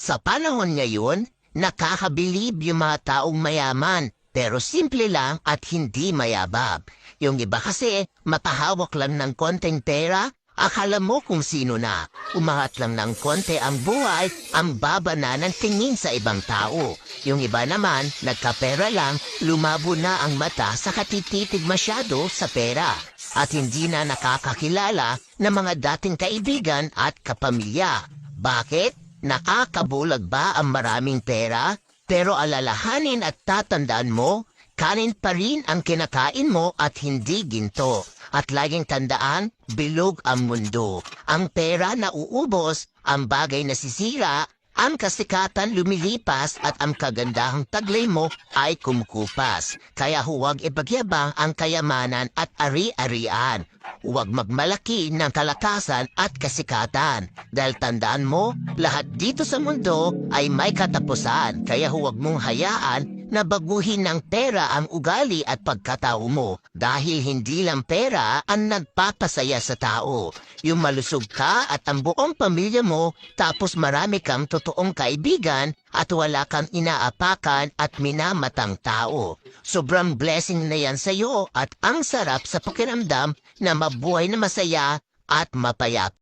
Sa panahon ngayon, nakakabilib yung mga taong mayaman, pero simple lang at hindi mayabab. Yung iba kasi, mapahawak lang ng konting pera, akala mo kung sino na. Umangat lang ng konti ang buhay, ang baba na ng tingin sa ibang tao. Yung iba naman, nagkapera lang, lumabo na ang mata sa katititig masyado sa pera. At hindi na nakakakilala ng mga dating kaibigan at kapamilya. Bakit? Nakakabulag ba ang maraming pera? Pero alalahanin at tatandaan mo, kanin pa rin ang kinakain mo at hindi ginto. At laging tandaan, bilog ang mundo. Ang pera na uubos, ang bagay na sisira, ang kasikatan lumilipas at ang kagandahang taglay mo ay kumukupas. Kaya huwag ipagyabang ang kayamanan at ari-arian. Huwag magmalaki ng kalakasan at kasikatan. Dahil tandaan mo, lahat dito sa mundo ay may katapusan. Kaya huwag mong hayaan na baguhin ng pera ang ugali at pagkatao mo dahil hindi lang pera ang nagpapasaya sa tao. Yung malusog ka at ang buong pamilya mo tapos marami kang totoong kaibigan at wala kang inaapakan at minamatang tao. Sobrang blessing na yan sa iyo at ang sarap sa pakiramdam na mabuhay na masaya at mapayap.